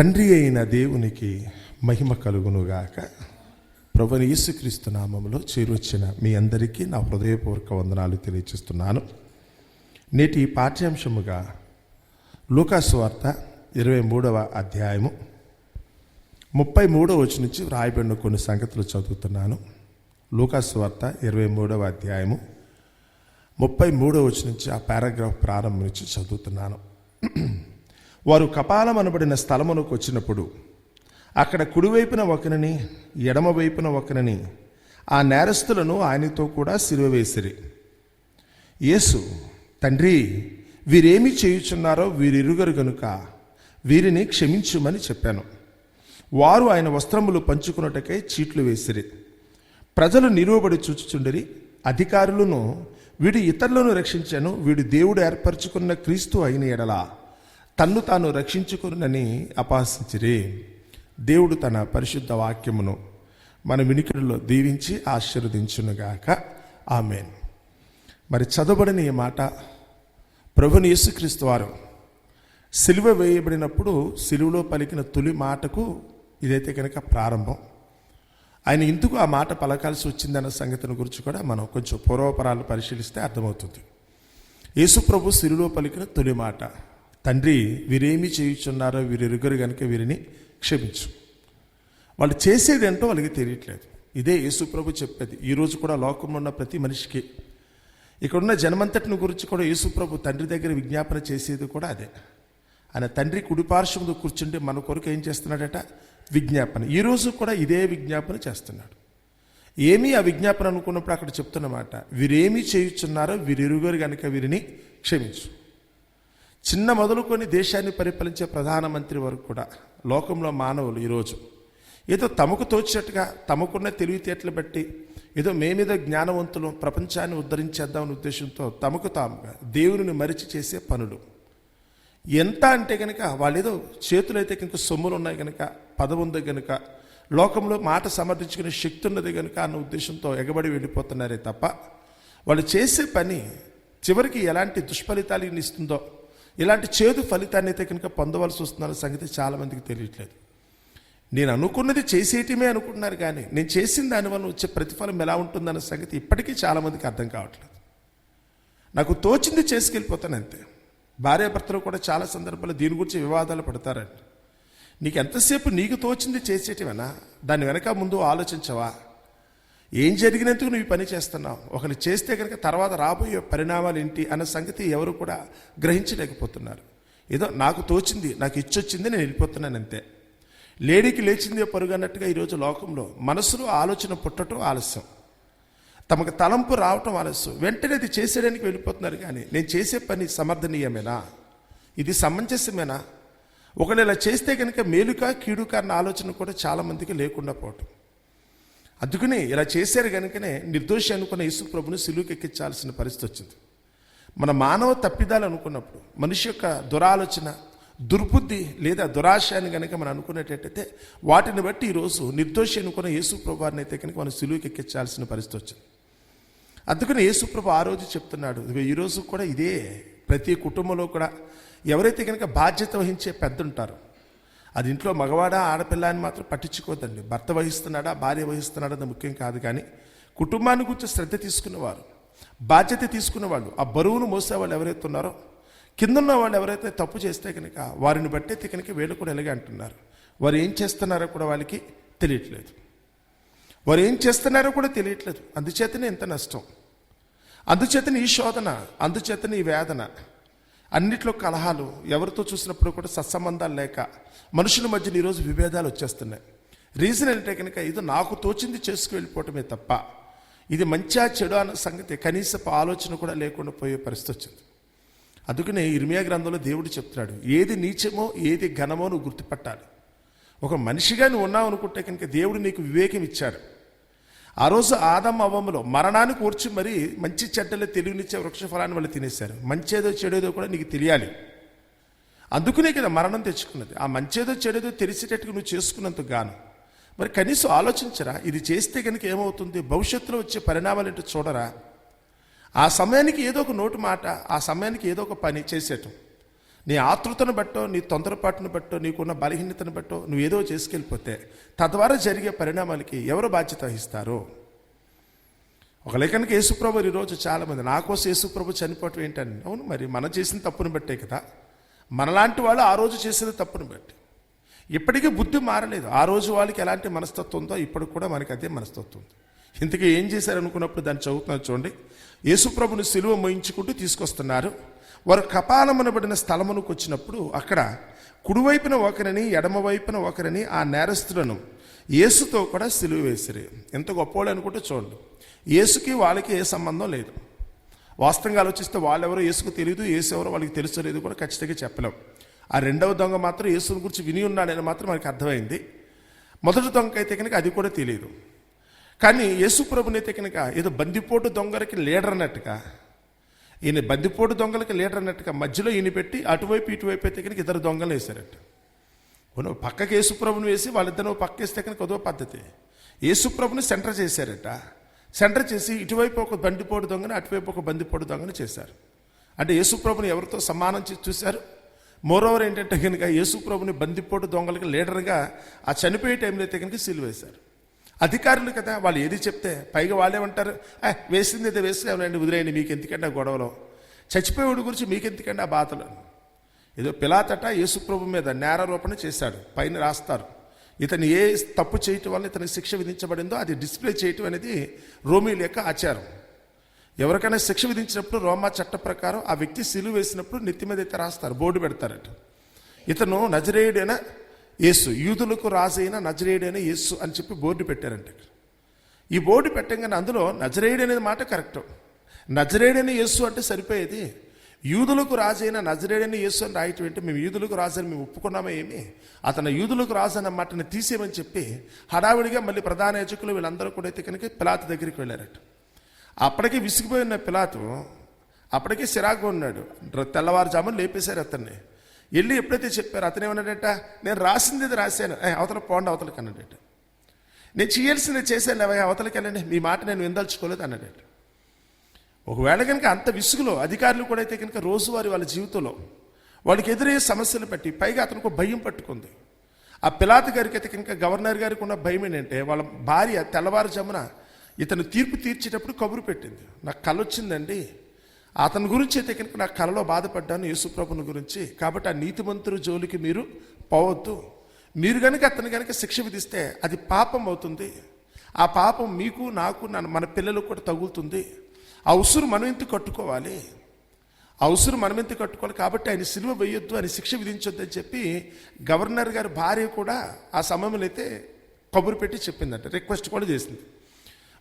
తండ్రి అయిన దేవునికి మహిమ కలుగునుగాక. ప్రభుని యేసుక్రీస్తు నామములో చేరొచ్చిన మీ అందరికీ నా హృదయపూర్వక వందనాలు తెలియజేస్తున్నాను నేటి పాఠ్యాంశముగా లూకాసు వార్త ఇరవై మూడవ అధ్యాయము ముప్పై మూడవ వచ్చి నుంచి వ్రాయబడిన కొన్ని సంగతులు చదువుతున్నాను. లూకాసు వార్త ఇరవై మూడవ అధ్యాయము ముప్పై మూడవ వచ్చి నుంచి ఆ పారాగ్రాఫ్ ప్రారంభం నుంచి చదువుతున్నాను. వారు కపాలం అనబడిన స్థలమునకు వచ్చినప్పుడు అక్కడ కుడివైపున ఒకరిని ఎడమ వైపున ఒకరిని ఆ నేరస్తులను ఆయనతో కూడా సిలువ వేసిరి యేసు తండ్రి వీరేమి చేయుచున్నారో వీరిరుగరు గనుక వీరిని క్షమించుమని చెప్పాను. వారు ఆయన వస్త్రములు పంచుకున్నటకై చీట్లు వేసిరి. ప్రజలు నిలువబడి చూచుచుండిరి. అధికారులను వీడు ఇతరులను రక్షించాను వీడు దేవుడు ఏర్పరచుకున్న క్రీస్తు అయిన ఎడలా. తన్ను తాను రక్షించుకునని అపాసించిరి దేవుడు తన పరిశుద్ధ వాక్యమును మన వినికిడిలో దీవించి ఆశీర్వదించునుగాక. ఆమెన్. మరి చదవబడిన ఈ మాట ప్రభుని యేసుక్రీస్తు వారు సిలువ వేయబడినప్పుడు సిలువలో పలికిన తొలి మాటకు ఇదైతే కనుక ప్రారంభం. ఆయన ఎందుకు ఆ మాట పలకాల్సి వచ్చిందన్న సంగతిని గురించి కూడా మనం కొంచెం పూర్వపరాలు పరిశీలిస్తే అర్థమవుతుంది. యేసు ప్రభు సిలువలో పలికిన తొలి మాట. తండ్రి వీరేమి చేయుచున్నారో వీరిరుగరు కనుక వీరిని క్షమించు. వాళ్ళు చేసేది ఏంటో వాళ్ళకి తెలియట్లేదు. ఇదే యేసుప్రభు చెప్పేది. ఈరోజు కూడా లోకంలో ఉన్న ప్రతి మనిషికి ఇక్కడున్న జనమంతటిని గురించి కూడా యేసుప్రభు తండ్రి దగ్గర విజ్ఞాపన చేసేది కూడా అదే. ఆయన తండ్రి కుడిపార్శ్వముతో కూర్చుంటే మన కొరకు ఏం చేస్తున్నాడట? విజ్ఞాపన. ఈరోజు కూడా ఇదే విజ్ఞాపన చేస్తున్నాడు. ఏమీ ఆ విజ్ఞాపన అనుకున్నప్పుడు అక్కడ చెప్తున్నమాట. వీరేమి చేయుచున్నారో వీరిరుగరు కనుక వీరిని క్షమించు. చిన్న మొదలుకొని దేశాన్ని పరిపాలించే ప్రధానమంత్రి వరకు కూడా లోకంలో మానవులు ఈరోజు ఏదో తమకు తోచినట్టుగా తమకున్న తెలివితేటలు బట్టి ఏదో మేమేదో జ్ఞానవంతులు ప్రపంచాన్ని ఉద్ధరించేద్దామనే ఉద్దేశంతో తమకు తాముగా దేవుని మరిచి చేసే పనులు. ఎంత అంటే కనుక వాళ్ళు ఏదో చేతులైతే కనుక సొమ్ములు ఉన్నాయి కనుక పదవి ఉంది కనుక లోకంలో మాట సమర్థించుకునే శక్తి ఉన్నది కనుక అన్న ఉద్దేశంతో ఎగబడి వెళ్ళిపోతున్నారే తప్ప వాళ్ళు చేసే పని చివరికి ఎలాంటి దుష్ఫలితాలు ఇస్తుందో ఇలాంటి చేదు ఫలితాన్ని అయితే కనుక పొందవలసి వస్తుందన్న సంగతి చాలామందికి తెలియట్లేదు. నేను అనుకున్నది చేసేయటమే అనుకుంటున్నారు కానీ నేను చేసిన దానివల్ల వచ్చే ప్రతిఫలం ఎలా ఉంటుందన్న సంగతి ఇప్పటికీ చాలామందికి అర్థం కావట్లేదు. నాకు తోచింది చేసుకెళ్ళిపోతాను అంతే. భార్యాభర్తలు కూడా చాలా సందర్భాల్లో దీని గురించి వివాదాలు పడతారండి. నీకు ఎంతసేపు నీకు తోచింది చేసేటివేనా దాని వెనక ముందు ఆలోచించవా? ఏం జరిగినందుకు నువ్వు పని చేస్తున్నావు? ఒకరు చేస్తే కనుక తర్వాత రాబోయే పరిణామాలు ఏంటి అన్న సంగతి ఎవరు కూడా గ్రహించలేకపోతున్నారు. ఏదో నాకు తోచింది నాకు ఇచ్చొచ్చింది నేను వెళ్ళిపోతున్నాను అంతే. లేడీకి లేచిందే పరుగు అన్నట్టుగా ఈరోజు లోకంలో మనసులో ఆలోచన పుట్టడం ఆలస్యం. తమకు తలంపు రావటం ఆలస్యం. వెంటనే అది చేసేయడానికి వెళ్ళిపోతున్నారు కానీ నేను చేసే పని సమర్థనీయమేనా? ఇది సమంజసమేనా? ఒకళ్ళు ఇలా చేస్తే కనుక మేలుకా కీడుక అన్న ఆలోచన కూడా చాలామందికి లేకుండా పోవటం. అందుకని ఇలా చేశారు కనుకనే నిర్దోషి అనుకున్న యేసు ప్రభుని సిలువుకి ఎక్కించాల్సిన పరిస్థితి వచ్చింది. మన మానవ తప్పిదాలు అనుకున్నప్పుడు మనిషి యొక్క దురాలోచన దుర్బుద్ధి లేదా దురాశ అని కనుక మనం అనుకునేటట్టయితే వాటిని బట్టి ఈరోజు నిర్దోషి అనుకున్న యేసు ప్రభువారిని అయితే కనుక మనం సిలువుకి ఎక్కించాల్సిన పరిస్థితి వచ్చింది. అందుకని యేసుప్రభు ఆ రోజు చెప్తున్నాడు ఈరోజు కూడా ఇదే ప్రతి కుటుంబంలో కూడా ఎవరైతే కనుక బాధ్యత వహించే పెద్ద ఉంటారో అది ఇంట్లో మగవాడా ఆడపిల్ల అని మాత్రం పట్టించుకోదండి. భర్త వహిస్తున్నాడా భార్య వహిస్తున్నాడా అది ముఖ్యం కాదు కానీ కుటుంబాన్ని గురించి శ్రద్ధ తీసుకునేవారు బాధ్యత తీసుకున్న వాళ్ళు ఆ బరువును మోసే వాళ్ళు ఎవరైతే ఉన్నారో కిందన్న వాళ్ళు ఎవరైతే తప్పు చేస్తే కనుక వారిని బట్టి కనుక వీళ్ళు కూడా ఎలాగే అంటున్నారు. వారు ఏం చేస్తున్నారో కూడా వాళ్ళకి తెలియట్లేదు. వారు ఏం చేస్తున్నారో కూడా తెలియట్లేదు. అందుచేతనే ఇంత నష్టం. అందుచేతనే ఈ శోధన అందుచేతనే ఈ వేదన. అన్నిట్లో కలహాలు ఎవరితో చూసినప్పుడు కూడా సత్సంబంధాలు లేక మనుషుల మధ్యన ఈరోజు విభేదాలు వచ్చేస్తున్నాయి. రీజన్ ఏంటంటే కనుక ఇది నాకు తోచింది చేసుకు వెళ్ళిపోవటమే తప్ప ఇది మంచా చెడు అన్న సంగతి కనీసపు ఆలోచన కూడా లేకుండా పోయే పరిస్థితి వచ్చింది. అందుకనే ఇర్మియా గ్రంథంలో దేవుడు చెప్తున్నాడు ఏది నీచమో ఏది ఘనమో నువ్వు గుర్తుపట్టాలి. ఒక మనిషిగా నువ్వు ఉన్నావు అనుకుంటే కనుక దేవుడు నీకు వివేకం ఇచ్చాడు. ఆ రోజు ఆదం అవ్వములో మరణాన్ని కూర్చి మరి మంచి చెడ్డలు తెలివినిచ్చే వృక్ష ఫలాన్ని వాళ్ళు తినేశారు. మంచేదో చెడేదో కూడా నీకు తెలియాలి. అందుకునే కదా మరణం తెచ్చుకున్నది. ఆ మంచేదో చెడేదో తెలిసేటట్టుగా నువ్వు చేసుకున్నంత గాను. మరి కనీసం ఆలోచించరా? ఇది చేస్తే కనుక ఏమవుతుంది? భవిష్యత్తులో వచ్చే పరిణామాలు ఏంటో చూడరా? ఆ సమయానికి ఏదో ఒక నోటు మాట ఆ సమయానికి ఏదో ఒక పని చేసేటం నీ ఆతృతను బట్టో నీ తొందరపాటును బట్టో నీకున్న బలహీనతను బట్టో నువ్వు ఏదో చేసుకెళ్ళిపోతే తద్వారా జరిగే పరిణామాలకి ఎవరు బాధ్యత వహిస్తారు? ఒక లేఖనికి యేసుప్రభు ఈరోజు చాలామంది నా కోసం యేసుప్రభు చనిపోవటం ఏంటని? అవును మరి మనం చేసిన తప్పును బట్టే కదా. మనలాంటి వాళ్ళు ఆ రోజు చేసిన తప్పును బట్టి. ఇప్పటికీ బుద్ధి మారలేదు. ఆ రోజు వాళ్ళకి ఎలాంటి మనస్తత్వం ఉందో ఇప్పటికి కూడా మనకి అదే మనస్తత్వం ఉంది. ఇంతకీ ఏం చేశారు అనుకున్నప్పుడు దాన్ని చదువుతున్నారు చూడండి. యేసుప్రభుని సిలువ మోయించుకుంటూ తీసుకొస్తున్నారు. వారు కపాలమునబడిన స్థలమునకు వచ్చినప్పుడు అక్కడ కుడివైపున ఒకరిని ఎడమవైపున ఒకరిని ఆ నేరస్తులను యేసుతో కూడా సిలువ వేసిరి. ఎంత గొప్పవాళ్ళు అనుకుంటే చూడండి. యేసుకి వాళ్ళకి ఏ సంబంధం లేదు. వాస్తవంగా ఆలోచిస్తే వాళ్ళెవరో యేసుకు తెలియదు యేసు ఎవరో వాళ్ళకి తెలుసో లేదు కూడా ఖచ్చితంగా చెప్పలేం. ఆ రెండవ దొంగ మాత్రం యేసుని గురించి విని ఉన్నాడని మాత్రం మనకి అర్థమైంది. మొదటి దొంగ అయితే కనుక అది కూడా తెలియదు కానీ యేసు ప్రభునైతే కనుక ఏదో బందిపోటు దొంగలకి లీడర్ అన్నట్టుగా ఈయన బందిపోటు దొంగలకి లీడర్ అన్నట్టుగా మధ్యలో ఈయన పెట్టి అటువైపు ఇటువైపు అయితే కనుక ఇద్దరు దొంగలు వేశారట. కొను పక్కకి యేసుప్రభుని వేసి వాళ్ళిద్దరు పక్క వేస్తే కనుక అదో పద్ధతి. యేసుప్రభుని సెంటర్ చేశారట. సెంటర్ చేసి ఇటువైపు ఒక బండిపోటు దొంగని అటువైపు ఒక బందిపోటు దొంగని చేశారు. అంటే యేసుప్రభుని ఎవరితో సమానం చూశారు? మోరోవర్ ఏంటంటే కనుక యేసుప్రభుని బందిపోటు దొంగలకి లీడర్గా ఆ చనిపోయే టైంలో అయితే కనుక సిలువేశారు అధికారులు కదా వాళ్ళు ఏది చెప్తే పైగా వాళ్ళే ఉంటారు. వేసింది అయితే వేసుకోవాలండి వదిలేయండి మీకు ఎందుకంటే ఆ గొడవలో? చచ్చిపోయేవాడి గురించి మీకు ఎందుకంటే ఆ బాధలు? ఏదో పిలాతట యేసుప్రభు మీద నేరారోపణ చేశాడు పైన రాస్తారు. ఇతను ఏ తప్పు చేయటం వల్ల ఇతనికి శిక్ష విధించబడిందో అది డిస్ప్లే చేయటం అనేది రోమిల యొక్క ఆచారం. ఎవరికైనా శిక్ష విధించినప్పుడు రోమా చట్ట ప్రకారం ఆ వ్యక్తి సిలువ వేసినప్పుడు నెత్తి మీద అయితే రాస్తారు బోర్డు పెడతారట. ఇతను నజరేయుడైన యేసు యూదులకు రాజైన నజరేయుడైన యేసు అని చెప్పి బోర్డు పెట్టారంట ఈ బోర్డు పెట్టంగానే అందులో నజరేయుడు అనేది మాట కరెక్ట్. నజరేయుడైన యేసు అంటే సరిపోయేది. యూదులకు రాజైన నజరేడని యేసు అని రాయటం ఏంటి? మేము యూదులకు రాజని మేము ఒప్పుకున్నామా ఏమి? అతను యూదులకు రాజు అన్న మాటని తీసేయమని చెప్పి హడావిడిగా మళ్ళీ ప్రధాన యాజకులు వీళ్ళందరూ కూడా అయితే కనుక పిలాతు దగ్గరికి వెళ్ళారట. అప్పటికే విసిగిపోయి ఉన్న పిలాతు అప్పటికే సిరాకు ఉన్నాడు. తెల్లవారుజామును తెల్లవారుజామున లేపేశారు అతన్ని. వెళ్ళి ఎప్పుడైతే చెప్పారు అతను ఏమన్నాడట? నేను రాసింది ఇది రాశాను అవతల పోండి అవతలకి అన్నాడట. నేను చేయాల్సింది చేశాను అవయ్య అవతలకి వెళ్ళండి. మీ మాట నేను విందల్చుకోలేదు అన్నాడట. ఒకవేళ కనుక అంత విసుగులో అధికారులు కూడా అయితే కనుక రోజువారి వాళ్ళ జీవితంలో వాళ్ళకి ఎదురయ్యే సమస్యలు పెట్టి పైగా అతనికి ఒక భయం పట్టుకుంది. ఆ పిలాత గారికి అయితే కనుక గవర్నర్ గారికి ఉన్న భయం ఏంటంటే వాళ్ళ భార్య తెల్లవారుజామున ఇతను తీర్పు తీర్చేటప్పుడు కబురు పెట్టింది. నాకు కలొచ్చిందండి అతని గురించి అయితే కనుక నా కలలో బాధపడ్డాను యేసుప్రభుని గురించి. కాబట్టి ఆ నీతిమంతుడు జోలికి మీరు పోవద్దు. మీరు కనుక అతను కనుక శిక్ష విధిస్తే అది పాపం అవుతుంది. ఆ పాపం మీకు నాకు నా- మన పిల్లలకు కూడా తగులుతుంది. ఆ ఉసురు మనం ఎందుకు కట్టుకోవాలి? ఆ ఉసురు మనం ఎందుకు కట్టుకోవాలి? కాబట్టి ఆయన సిలువ వేయొద్దు అని శిక్ష విధించొద్దు అని చెప్పి గవర్నర్ గారి భార్య కూడా ఆ సమయంలో అయితే కబురు పెట్టి చెప్పిందంట రిక్వెస్ట్ కూడా చేసింది.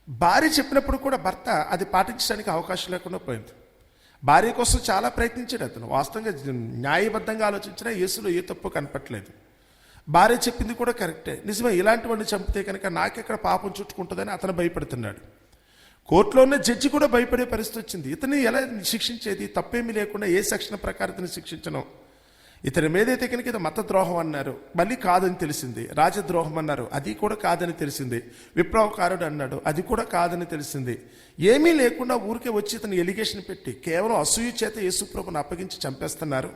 భార్య చెప్పినప్పుడు కూడా భర్త అది పాటించడానికి అవకాశం లేకుండా పోయింది. భార్య కోసం చాలా ప్రయత్నించాడు అతను. వాస్తవంగా న్యాయబద్ధంగా ఆలోచించినా యేసులో ఏ తప్పు కనపట్లేదు భార్య చెప్పింది కూడా కరెక్టే. నిజమే ఇలాంటి వాడిని చంపితే కనుక నాకెక్కడ పాపం చుట్టుకుంటుందని అతను భయపడుతున్నాడు. కోర్టులో ఉన్న జడ్జి కూడా భయపడే పరిస్థితి వచ్చింది. ఇతన్ని ఎలా శిక్షించేది? తప్పేమీ లేకుండా ఏ సెక్షన్ ప్రకారం ఇతను శిక్షించను? ఇతని మీదైతే కనుక ఇది మతద్రోహం అన్నారు. మళ్ళీ కాదని తెలిసింది. రాజద్రోహం అన్నారు. అది కూడా కాదని తెలిసింది. విప్లవకారుడు అన్నాడు. అది కూడా కాదని తెలిసింది. ఏమీ లేకుండా ఊరికే వచ్చి ఇతను ఎలిగేషన్ పెట్టి కేవలం అసూయ చేత యేసుప్రభుని అప్పగించి చంపేస్తున్నారు.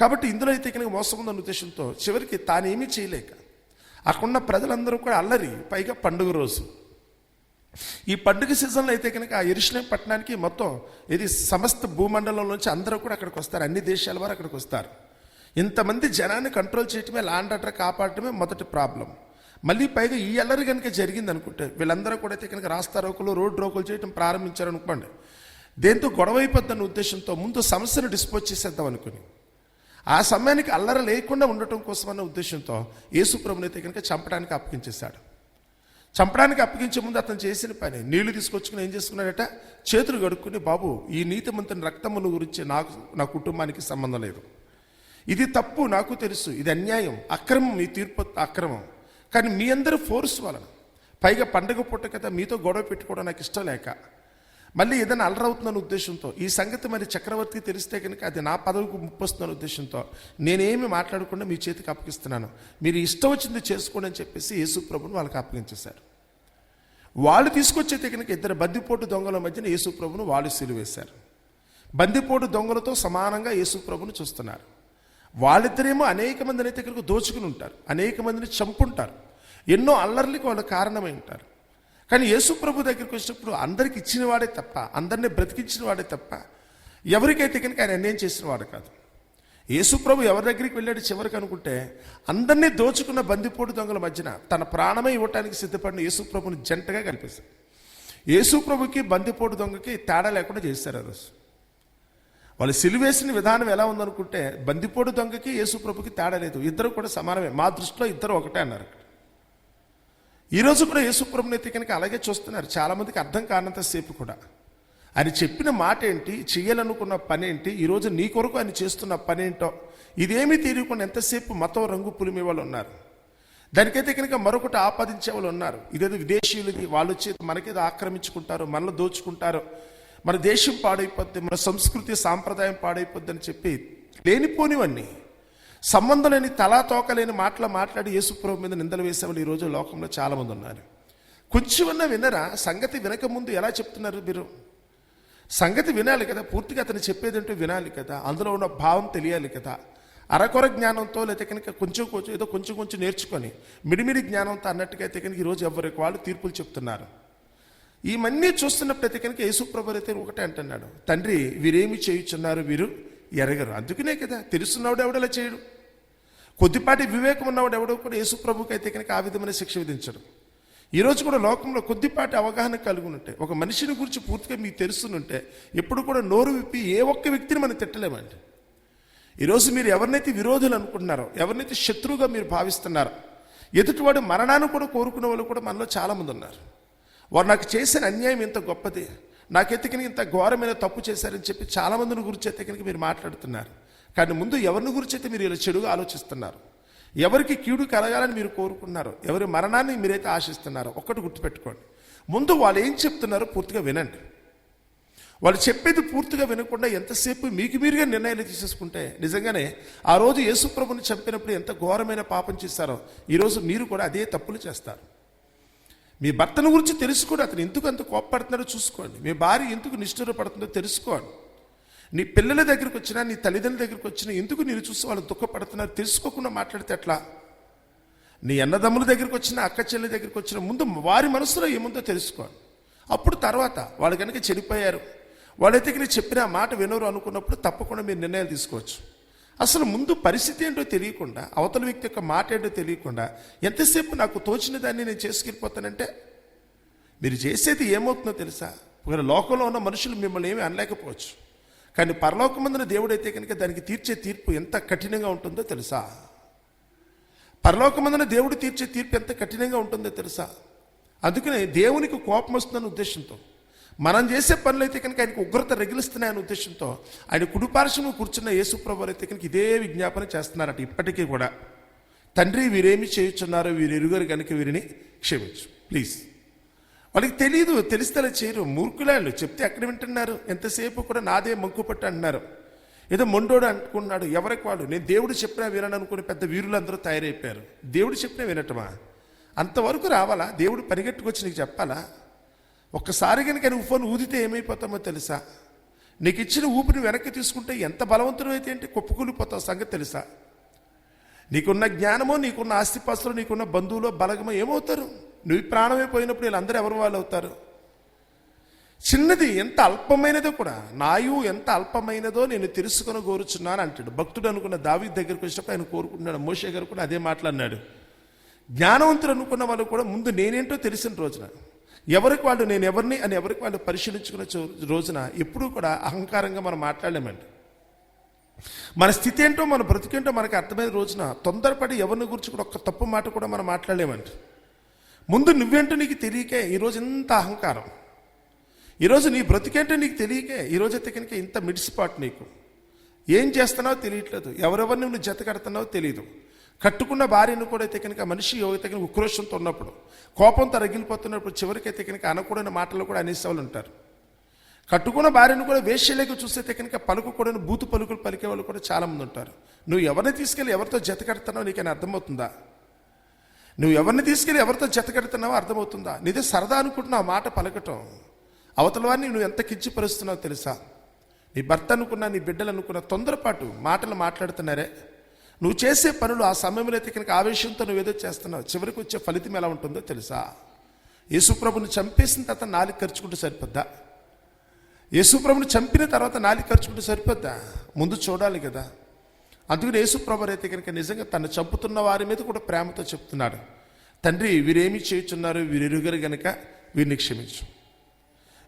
కాబట్టి ఇందులో అయితే కనుక మోసం ఉందన్న ఉద్దేశంతో చివరికి తానేమీ చేయలేక అక్కడున్న ప్రజలందరూ కూడా అల్లరి పైగా పండుగ రోజు. ఈ పండుగ సీజన్లో అయితే కనుక ఆ ఎరుషలేం పట్టణానికి మొత్తం ఇది సమస్త భూమండలంలోంచి అందరూ కూడా అక్కడికి వస్తారు. అన్ని దేశాల వారు అక్కడికి వస్తారు. ఇంతమంది జనాన్ని కంట్రోల్ చేయటమే లాండ్ ఆర్డర్ కాపాడటమే మొదటి ప్రాబ్లం. మళ్ళీ పైగా ఈ అల్లరి కనుక జరిగింది అనుకుంటే వీళ్ళందరూ కూడా అయితే కనుక రాస్తా రోకులు రోడ్ రోకులు చేయటం ప్రారంభించారనుకోండి దేంతో గొడవ అయిపోద్దన్న ఉద్దేశంతో ముందు సమస్యను డిస్పోజ్ చేసేద్దాం అనుకుని ఆ సమయానికి అల్లరి లేకుండా ఉండటం కోసం అన్న ఉద్దేశంతో యేసుప్రభుని అయితే కనుక చంపడానికి అప్పగించేశాడు. చంపడానికి అప్పగించే ముందు అతను చేసిన పని నీళ్ళు తీసుకొచ్చుకుని ఏం చేసుకున్నాడట? చేతులు కడుక్కుని బాబు ఈ నీతిమంతుని రక్తమును గురించి నాకు నా కుటుంబానికి సంబంధం లేదు. ఇది తప్పు నాకు తెలుసు ఇది అన్యాయం అక్రమం ఈ తీర్పు అక్రమం. కానీ మీ అందరూ ఫోర్స్ వలన. పైగా పండగ పూట కదా మీతో గొడవ పెట్టుకోవడం నాకు ఇష్టం లేక. మళ్ళీ ఏదైనా అలరవుతుందన్న ఉద్దేశంతో ఈ సంగతి మరి చక్రవర్తికి తెలిస్తే కనుక అది నా పదవికి ముప్పొస్తుందన్న ఉద్దేశంతో నేనేమి మాట్లాడకుండా మీ చేతికి అప్పగిస్తున్నాను. మీరు ఇష్టం వచ్చింది చేసుకోండి అని చెప్పేసి యేసు ప్రభుని వాళ్ళకి అప్పగించేశారు. వాళ్ళు తీసుకొచ్చైతే కనుక ఇద్దరు బందిపోటు దొంగల మధ్యన యేసు ప్రభును వాళ్ళు సిలువేశారు. బందిపోటు దొంగలతో సమానంగా యేసు ప్రభును చూస్తున్నారు. వాళ్ళిద్దరేమో అనేక మందిని అయితే ఇక్కడికి దోచుకుని ఉంటారు. అనేక మందిని చంపుంటారు. ఎన్నో అల్లర్లకి వాళ్ళు కారణమై ఉంటారు. కానీ యేసు ప్రభు దగ్గరికి వచ్చినప్పుడు అందరికి ఇచ్చిన వాడే తప్ప అందరినీ బ్రతికించిన వాడే తప్ప ఎవరికైతే కనుక ఆయన అన్యాయం చేసిన వాడు కాదు. యేసు ప్రభు ఎవరి దగ్గరికి వెళ్ళాడు చివరికి అనుకుంటే అందరినీ దోచుకున్న బందిపోటు దొంగల మధ్యన తన ప్రాణమే ఇవ్వటానికి సిద్ధపడిన యేసు ప్రభుని జంటగా కల్పిస్తాడు యేసు ప్రభుకి బందిపోటు దొంగకి తేడా లేకుండా చేశారు ఆ రోజు. వాళ్ళు సిలువేసిన విధానం ఎలా ఉందనుకుంటే బందిపోటు దొంగకి యేసుప్రభుకి తేడా లేదు. ఇద్దరు కూడా సమానమే. మా దృష్టిలో ఇద్దరు ఒకటే అన్నారు ఈ రోజు కూడా యేసుప్రభుని అయితే కనుక అలాగే చూస్తున్నారు. చాలామందికి అర్థం కానంత సేపు కూడా. ఆయన చెప్పిన మాట ఏంటి? చేయాలనుకున్న పని ఏంటి? ఈరోజు నీ కొరకు ఆయన చేస్తున్న పని ఏంటో? ఇదేమీ తెలియకుండా ఎంతసేపు మతం రంగు పులిమి వాళ్ళు ఉన్నారు. దానికైతే కనుక మరొకటి ఆపాదించే వాళ్ళు ఉన్నారు. ఇదేదో విదేశీయులది. వాళ్ళు వచ్చి మనకేదో ఆక్రమించుకుంటారు మనలో దోచుకుంటారు. మన దేశం పాడైపోద్ది మన సంస్కృతి సాంప్రదాయం పాడైపోద్ది అని చెప్పి లేనిపోనివన్నీ సంబంధం లేని తలా తోకలేని మాటలు మాట్లాడి యేసుప్రభు మీద నిందలు వేసేవాళ్ళు ఈ లోకంలో చాలామంది ఉన్నారు. ఉన్నారు కొంచెమన్నా వినరా? సంగతి వినక ముందు ఎలా చెప్తున్నారు మీరు? సంగతి వినాలి కదా పూర్తిగా అతను చెప్పేదంటూ వినాలి కదా అందులో ఉన్న భావం తెలియాలి కదా. అరకొర జ్ఞానంతో లేకపోతే కనుక కొంచెం కొంచెం ఏదో కొంచెం కొంచెం నేర్చుకొని మిడిమిడి జ్ఞానంతో అన్నట్టుగా అయితే కనుక ఈరోజు ఎవరికి వాళ్ళు తీర్పులు చెప్తున్నారు. ఈమన్నీ చూస్తున్నప్పుడైతే కనుక యేసుప్రభరైతే అయితే ఒకటే అంటున్నాడు. తండ్రి వీరేమి చేయుచున్నారు వీరు? ఎరగరు. అందుకనే కదా తెలుసున్నవాడు ఎవడలా చేయడు? కొద్దిపాటి వివేకం ఉన్నవాడు ఎవడో కూడా యేసుప్రభుకి అయితే కనుక ఆ విధమైన శిక్ష విధించడు. ఈరోజు కూడా లోకంలో కొద్దిపాటి అవగాహన కలిగి ఉంటే ఒక మనిషిని గురించి పూర్తిగా మీకు తెలుస్తుంటే ఎప్పుడు కూడా నోరు విప్పి ఏ ఒక్క వ్యక్తిని మనం తిట్టలేమండి. ఈరోజు మీరు ఎవరినైతే విరోధులు అనుకుంటున్నారో ఎవరినైతే శత్రువుగా మీరు భావిస్తున్నారో ఎదుటివాడు మరణాన్ని కూడా కోరుకునే వాళ్ళు కూడా మనలో చాలామంది ఉన్నారు. వారు నాకు చేసిన అన్యాయం ఇంత గొప్పది. నాకు కనుక ఇంత ఘోరమైన తప్పు చేశారని చెప్పి చాలామందిని గురించి అయితే మీరు మాట్లాడుతున్నారు. కానీ ముందు ఎవరిని గురించి అయితే మీరు ఇలా చెడుగా ఆలోచిస్తున్నారు? ఎవరికి కీడు కలగాలని మీరు కోరుకున్నారు? ఎవరి మరణాన్ని మీరైతే ఆశిస్తున్నారో? ఒక్కటి గుర్తుపెట్టుకోండి. ముందు వాళ్ళు ఏం చెప్తున్నారో పూర్తిగా వినండి. వాళ్ళు చెప్పేది పూర్తిగా వినకుండా ఎంతసేపు మీకు మీరుగా నిర్ణయాలు తీసేసుకుంటే నిజంగానే ఆ రోజు యేసుప్రభుని చంపినప్పుడు ఎంత ఘోరమైన పాపం చేస్తారో ఈరోజు మీరు కూడా అదే తప్పులు చేస్తారు. మీ భర్తను గురించి తెలుసుకోండి. అతను ఎందుకు అంత కోప్పడుతున్నాడో చూసుకోండి. మీ భార్య ఎందుకు నిష్ఠురపడుతుందో తెలుసుకోండి. నీ పిల్లల దగ్గరికి వచ్చినా నీ తల్లిదండ్రుల దగ్గరికి వచ్చినా ఎందుకు నేను చూసి వాళ్ళు దుఃఖపడుతున్నారు తెలుసుకోకుండా మాట్లాడితే ఎట్లా? నీ అన్నదమ్ముల దగ్గరికి వచ్చిన అక్క చెల్లెల దగ్గరికి వచ్చిన ముందు వారి మనసులో ఏముందో తెలుసుకోండి. అప్పుడు తర్వాత వాళ్ళు కనుక చెడిపోయారు వాళ్ళైతే కనుక చెప్పిన మాట వినరు అనుకున్నప్పుడు తప్పకుండా మీరు నిర్ణయాలు తీసుకోవచ్చు. అసలు ముందు పరిస్థితి ఏంటో తెలియకుండా అవతల వ్యక్తి యొక్క మాట ఏంటో తెలియకుండా ఎంతసేపు నాకు తోచిన దాన్ని నేను చేసుకెళ్ళిపోతానంటే? మీరు చేసేది ఏమవుతుందో తెలుసా? ఒకవేళ లోకంలో ఉన్న మనుషులు మిమ్మల్ని ఏమీ అనలేకపోవచ్చు. కానీ పరలోకమందున దేవుడైతే కనుక దానికి తీర్చే తీర్పు ఎంత కఠినంగా ఉంటుందో తెలుసా? పరలోకమందున దేవుడు తీర్చే తీర్పు ఎంత కఠినంగా ఉంటుందో తెలుసా? అందుకనే దేవునికి కోపం వస్తుందన్న ఉద్దేశంతో మనం చేసే పనులు అయితే కనుక ఆయనకు ఉగ్రత రగిలిస్తున్నాయనే ఉద్దేశంతో ఆయన కుడిపార్శ్వము కూర్చున్న యేసుప్రభు అయితే కనుక ఇదే విజ్ఞాపన చేస్తున్నారట ఇప్పటికీ కూడా. తండ్రి వీరేమి చేయుచున్నారో వీరు ఎరుగరు కనుక వీరిని క్షమించు. ప్లీజ్. వాళ్ళకి తెలియదు తెలిస్తే చేయరు మూర్ఖులాళ్ళు. చెప్తే ఎక్కడ వింటున్నారు ఎంతసేపు కూడా నాదే మంకు పట్టు అంటున్నారు. ఏదో మొండోడు అనుకున్నాడు ఎవరికి వాడు నేను దేవుడు చెప్పినా వినను అనుకుని పెద్ద వీరులందరూ తయారైపోయారు. దేవుడు చెప్పినా వినటమా? అంతవరకు రావాలా? దేవుడు పరిగెట్టుకొచ్చి నీకు చెప్పాలా? ఒక్కసారి కనుక నువ్వు ఫోన్ ఊదితే ఏమైపోతామో తెలుసా? నీకు ఇచ్చిన ఊపిరి వెనక్కి తీసుకుంటే ఎంత బలవంతుడు అయితే ఏంటి? కుప్పకూలిపోతావు సంగతి తెలుసా? నీకున్న జ్ఞానమో నీకున్న ఆస్తిపాస్తులు నీకున్న బంధువులో బలగమో ఏమవుతారు? నువ్వు ప్రాణమే పోయినప్పుడు వీళ్ళందరూ ఎవరు వాళ్ళు అవుతారు? చిన్నది ఎంత అల్పమైనదో కూడా నాయు ఎంత అల్పమైనదో నేను తెలుసుకొని కోరుచున్నాను అంటాడు. భక్తుడు అనుకున్న దావి దగ్గరికి వచ్చినప్పుడు ఆయన కోరుకుంటున్నాడు. మోషే గారు కూడా అదే మాట్లాడినాడు. జ్ఞానవంతుడు అనుకున్న వాళ్ళు కూడా ముందు నేనేంటో తెలిసిన రోజున ఎవరికి వాళ్ళు నేను ఎవరిని అని ఎవరికి వాళ్ళు పరిశీలించుకున్న చో- రోజున ఎప్పుడూ కూడా అహంకారంగా మనం మాట్లాడలేమండి. మన స్థితి ఏంటో మన బ్రతికేంటో మనకు అర్థమైన రోజున తొందరపడి ఎవరిని గురించి కూడా ఒక్క తప్పు మాట కూడా మనం మాట్లాడలేమండి. ముందు నువ్వేంటో నీకు తెలియకే ఈరోజు ఇంత అహంకారం. ఈరోజు నీ బ్రతికేంటో నీకు తెలియకే ఈరోజు అయితే కనుక ఇంత మిడిసిపాటు నీకు. ఏం చేస్తున్నావో తెలియట్లేదు. ఎవరెవరిని నువ్వు జత కడుతున్నావో తెలియదు కట్టుకున్న భార్యను కూడా అయితే కనుక మనిషి అయితే కనుక ఉక్రోషంతో ఉన్నప్పుడు కోపంతో రగిలిపోతున్నప్పుడు చివరికి కనుక అనకూడని మాటలు కూడా అనేసేవాళ్ళు ఉంటారు. కట్టుకున్న భార్యను కూడా వేశ్యలేక చూస్తే కనుక పలుకకూడని బూతు పలుకులు పలికే వాళ్ళు కూడా చాలామంది ఉంటారు. నువ్వు ఎవరిని తీసుకెళ్ళి ఎవరితో జత కడుతున్నావు? నీకని అర్థమవుతుందా? నువ్వు ఎవరిని తీసుకెళ్ళి ఎవరితో జత కడుతున్నావో అర్థమవుతుందా? నీదే సరదా అనుకుంటున్నావు ఆ మాట పలకటం. అవతల వారిని నువ్వు ఎంత కించిపరుస్తున్నావో తెలుసా? నీ భర్త అనుకున్నా నీ బిడ్డలు అనుకున్నా తొందరపాటు మాటలు మాట్లాడుతున్నారే. నువ్వు చేసే పనులు ఆ సమయంలో అయితే కనుక ఆవేశంతో నువ్వు ఏదో చేస్తున్నావు. చివరికి వచ్చే ఫలితం ఎలా ఉంటుందో తెలుసా? యేసుప్రభుని చంపేసిన తర్వాత నాలుగు ఖర్చుకుంటే సరిపోద్దా? యేసుప్రభుని చంపిన తర్వాత నాలుగు ఖర్చుకుంటే సరిపోద్దా? ముందు చూడాలి కదా. అందుకని యేసుప్రభు అయితే కనుక నిజంగా తను చంపుతున్న వారి మీద కూడా ప్రేమతో చెప్తున్నాడు. తండ్రి వీరేమి చేయుచున్నారు? వీరెరుగరు గనక వీరిని క్షమించు.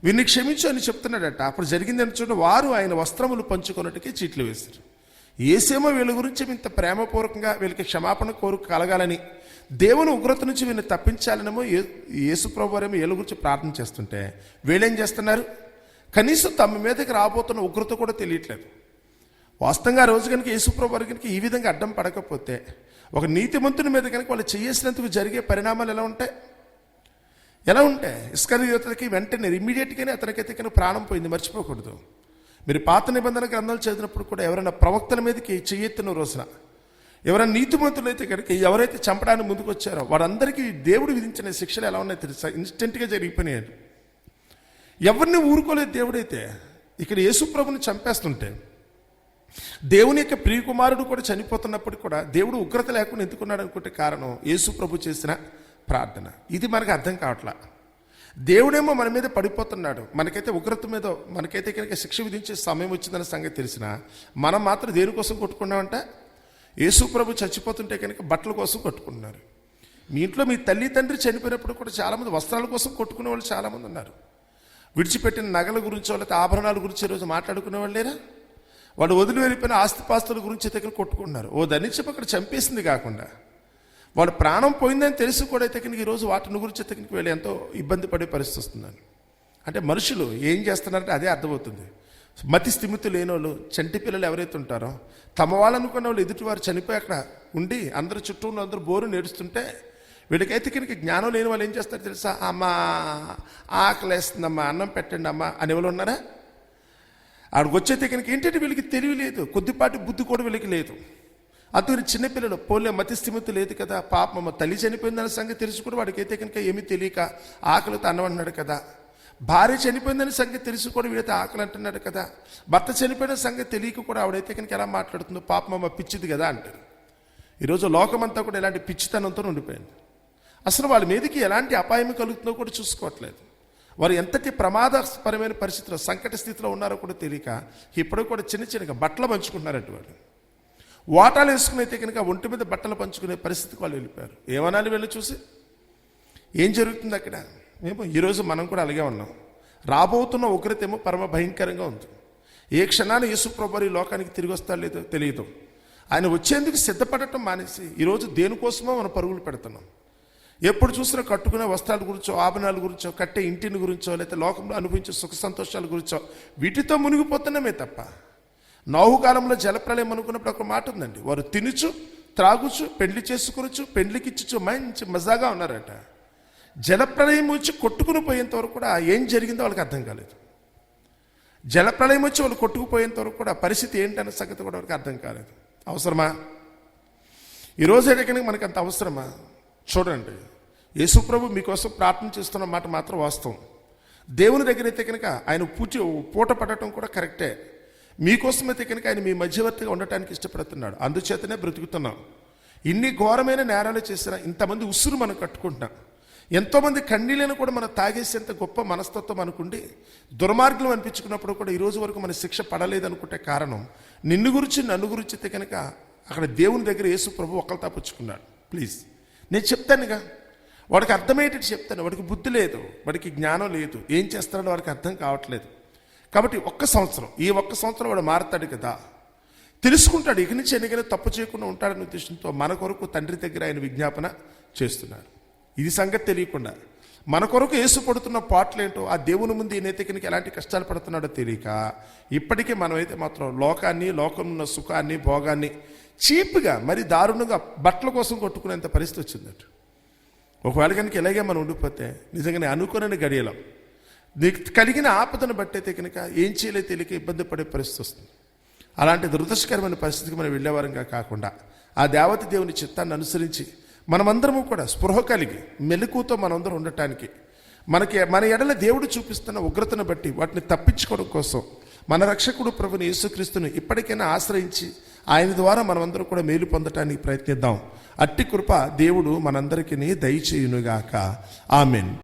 వీరిని క్షమించు అని చెప్తున్నాడట. అప్పుడు జరిగిందని చూడండి వారు ఆయన వస్త్రములు పంచుకున్నట్టుకే చీట్లు వేశారు. ఏసేమో వీళ్ళ గురించి ఇంత ప్రేమపూర్వకంగా వీళ్ళకి క్షమాపణ కోరు కలగాలని దేవుని ఉగ్రత నుంచి వీళ్ళని తప్పించాలనేమో ఏ యేసుప్రభు వీళ్ళ గురించి ప్రార్థన చేస్తుంటే వీళ్ళేం చేస్తున్నారు? కనీసం తమ మీదకి రాబోతున్న ఉగ్రత కూడా తెలియట్లేదు. వాస్తవంగా ఆ రోజు కనుక యేసుప్రభు కనుక ఈ విధంగా అడ్డం పడకపోతే ఒక నీతిమంతుని మీద కనుక వాళ్ళు చేసినందుకు జరిగే పరిణామాలు ఎలా ఉంటాయి? ఎలా ఉంటాయి? ఇస్కరియోతలకి వెంటనే ఇమ్మీడియట్గానే అతనికైతే కనుక ప్రాణం పోయింది మర్చిపోకూడదు. మీరు పాత నిబంధన గ్రంథాలు చదివినప్పుడు కూడా ఎవరైనా ప్రవక్తల మీదకి చెయ్యెత్తిన రోజున ఎవరైనా నీతిమంతులు అయితే కనుక ఎవరైతే చంపడానికి ముందుకు వచ్చారో వారందరికీ దేవుడు విధించిన శిక్షలు ఎలా ఉన్నాయో తెలుసా? ఇన్స్టెంట్గా జరిగిపోయినాయి ఎవరిని ఊరుకోలేదు దేవుడైతే ఇక్కడ యేసుప్రభుని చంపేస్తుంటే దేవుని యొక్క ప్రియకుమారుడు కూడా చనిపోతున్నప్పుడు కూడా దేవుడు ఉగ్రత లేకుండా ఎందుకున్నాడు అనుకుంటే కారణం యేసుప్రభు చేసిన ప్రార్థన. ఇది మనకు అర్థం కావట్లా. దేవుడేమో మన మీద పడిపోతున్నాడు. మనకైతే ఉగ్రత మీద మనకైతే కనుక శిక్ష విధించే సమయం వచ్చిందన్న సంగతి తెలిసిన మనం మాత్రం దేనికోసం కొట్టుకున్నామంట? యేసు ప్రభు చచ్చిపోతుంటే కనుక బట్టల కోసం కొట్టుకున్నారు. మీ ఇంట్లో మీ తల్లి తండ్రి చనిపోయినప్పుడు కూడా చాలామంది వస్త్రాల కోసం కొట్టుకునే వాళ్ళు చాలామంది ఉన్నారు. విడిచిపెట్టిన నగల గురించో లేకపోతే ఆభరణాల గురించి ఈరోజు మాట్లాడుకునే వాళ్ళు లేరా? వాళ్ళు వదిలి వెళ్ళిపోయిన ఆస్తిపాస్తుల గురించి దగ్గర కొట్టుకుంటున్నారు ఓ ధనిచ్చపు అక్కడ చంపేసింది కాకుండా. వాడు ప్రాణం పోయిందని తెలిసి కూడా అయితే కనుక ఈరోజు వాటిని గురించి అయితే వీళ్ళు ఎంతో ఇబ్బంది పడే పరిస్థితి వస్తుందని అంటే మనుషులు ఏం చేస్తున్నారంటే అదే అర్థమవుతుంది. మతి స్థిమితి లేని వాళ్ళు చంటి పిల్లలు ఎవరైతే ఉంటారో తమ వాళ్ళనుకున్న వాళ్ళు ఎదుటివారు చనిపోయి అక్కడ ఉండి అందరు చుట్టూ ఉన్న అందరూ బోరు నేడుస్తుంటే వీళ్ళకైతే కనుక జ్ఞానం లేని వాళ్ళు ఏం చేస్తారు తెలుసా? అమ్మా ఆకలేస్తుందమ్మా అన్నం పెట్టండి అమ్మా అని ఎవరు ఉన్నారా? ఆడికి వచ్చే కనుక ఏంటంటే వీళ్ళకి తెలివి లేదు. కొద్దిపాటి బుద్ధి కూడా వీళ్ళకి లేదు. అతని చిన్నపిల్లలు పోలే మతిస్థిమితి లేదు కదా పాపమ్మ తల్లి చనిపోయిందన్న సంగతి తెలిసి కూడా వాడికి అయితే కనుక ఏమీ తెలియక ఆకలితో అన్నవన్నాడు కదా. భార్య చనిపోయిందని సంగతి తెలిసి కూడా వీడైతే ఆకలి అంటున్నాడు కదా. భర్త చనిపోయిన సంగతి తెలియక కూడా ఆవిడైతే కనుక ఎలా మాట్లాడుతుందో పాపమ్మ పిచ్చిది కదా అంటారు. ఈరోజు లోకమంతా కూడా ఇలాంటి పిచ్చితనంతో ఉండిపోయింది. అసలు వాళ్ళ మీదకి ఎలాంటి అపాయం కలుగుతుందో కూడా చూసుకోవట్లేదు. వారు ఎంతటి ప్రమాదపరమైన పరిస్థితిలో సంకట స్థితిలో ఉన్నారో కూడా తెలియక ఇప్పుడు కూడా చిన్న చిన్నగా బట్టలు పంచుకుంటున్నారంటే వాళ్ళు. వాటాలు వేసుకుని అయితే కనుక ఒంటి మీద బట్టలు పంచుకునే పరిస్థితికి వాళ్ళు వెళ్ళిపోయారు. ఏమనాలి వెళ్ళి చూసి? ఏం జరుగుతుంది అక్కడ? మేము ఈరోజు మనం కూడా అలాగే ఉన్నాం. రాబోతున్న ఉగ్రతేమో పరమ భయంకరంగా ఉంది. ఏ క్షణాన యేసుప్రభు ఈ లోకానికి తిరిగి వస్తా లేదో తెలియదు. ఆయన వచ్చేందుకు సిద్ధపడటం మానేసి ఈరోజు దేనికోసమో మనం పరుగులు పెడుతున్నాం. ఎప్పుడు చూసినా కట్టుకునే వస్త్రాల గురించో ఆభరణాల గురించో కట్టే ఇంటిని గురించో లేకపోతే లోకంలో అనుభవించే సుఖ సంతోషాల గురించో వీటితో మునిగిపోతున్నామే తప్ప నౌహుకాలంలో జలప్రలయం అనుకున్నప్పుడు ఒక మాట ఉందండి. వారు తినుచు త్రాగుచు పెళ్ళి చేసుకునొచ్చు పెళ్ళికి ఇచ్చుచు మంచి మజాగా ఉన్నారట. జలప్రలయం వచ్చి కొట్టుకుని పోయేంత వరకు కూడా ఏం జరిగిందో వాళ్ళకి అర్థం కాలేదు. జలప్రలయం వచ్చి వాళ్ళు కొట్టుకుపోయేంత వరకు కూడా పరిస్థితి ఏంటనే సంగతి కూడా వాళ్ళకి అర్థం కాలేదు. అవసరమా? ఈరోజు ఎక్కడికి మనకు అంత అవసరమా? చూడండి. యేసుప్రభు మీకోసం ప్రార్థన చేస్తున్న మాట మాత్రం వాస్తవం. దేవుని దగ్గర అయితే కనుక ఆయన పూజ పూట పడటం కూడా కరెక్టే. మీకోసం కనుక ఆయన మీ మధ్యవర్తిగా ఉండటానికి ఇష్టపడుతున్నాడు. అందుచేతనే బ్రతుకుతున్నాం. ఇన్ని ఘోరమైన నేరాలు చేసినా ఇంతమంది ఉసురు మనం కట్టుకుంటున్నాం. ఎంతోమంది కన్నీళ్ళను కూడా మనం తాగేసేంత గొప్ప మనస్తత్వం అనుకుండి దుర్మార్గులు అనిపించుకున్నప్పుడు కూడా ఈరోజు వరకు మన శిక్ష పడలేదనుకుంటే కారణం నిన్ను గురించి నన్ను గురించి అయితే కనుక అక్కడ దేవుని దగ్గర యేసు ప్రభు ఒకళ్ళు తాపుచ్చుకున్నాడు ప్లీజ్. నేను చెప్తానుగా. వాడికి అర్థమయ్యేటట్టు చెప్తాను. వాడికి బుద్ధి లేదు. వాడికి జ్ఞానం లేదు. ఏం చేస్తాడో వాడికి అర్థం కావట్లేదు. కాబట్టి ఒక్క సంవత్సరం ఈ ఒక్క సంవత్సరం వాడు మారతాడు కదా. తెలుసుకుంటాడు ఇక నుంచి ఎన్నికైనా తప్పు చేయకుండా ఉంటాడనే ఉద్దేశంతో మన కొరకు తండ్రి దగ్గర ఆయన విజ్ఞాపన చేస్తున్నారు. ఇది సంగతి తెలియకుండా మన కొరకు ఏసు పడుతున్న పాటలేంటో ఆ దేవుని ముందు ఈ నేతకినికి ఎలాంటి కష్టాలు పడుతున్నాడో తెలియక ఇప్పటికే మనమైతే మాత్రం లోకాన్ని లోకం ఉన్న సుఖాన్ని భోగాన్ని చీప్గా మరి దారుణంగా బట్టల కోసం కొట్టుకునేంత పరిస్థితి వచ్చిందట. ఒకవేళ కనుక ఇలాగే మనం ఉండిపోతే నిజంగానే అనుకోనని గడియలం. నీకు కలిగిన ఆపదను బట్టయితే కనుక ఏం చేయలే తెలియక ఇబ్బంది పడే పరిస్థితి వస్తుంది. అలాంటి దురదృష్టకరమైన పరిస్థితికి మనం వెళ్ళేవారంగా కాకుండా ఆ దేవత దేవుని చిత్తాన్ని అనుసరించి మనమందరము కూడా స్పృహ కలిగి మెలకుతో మనందరం ఉండటానికి మనకి మన ఎడల దేవుడు చూపిస్తున్న ఉగ్రతను బట్టి వాటిని తప్పించుకోవడం కోసం మన రక్షకుడు ప్రభుని యేసుక్రీస్తుని ఇప్పటికైనా ఆశ్రయించి ఆయన ద్వారా మనమందరం కూడా మేలు పొందటానికి ప్రయత్నిద్దాం. అట్టి కృప దేవుడు మనందరికీ దయచేయునుగాక. ఆమెన్.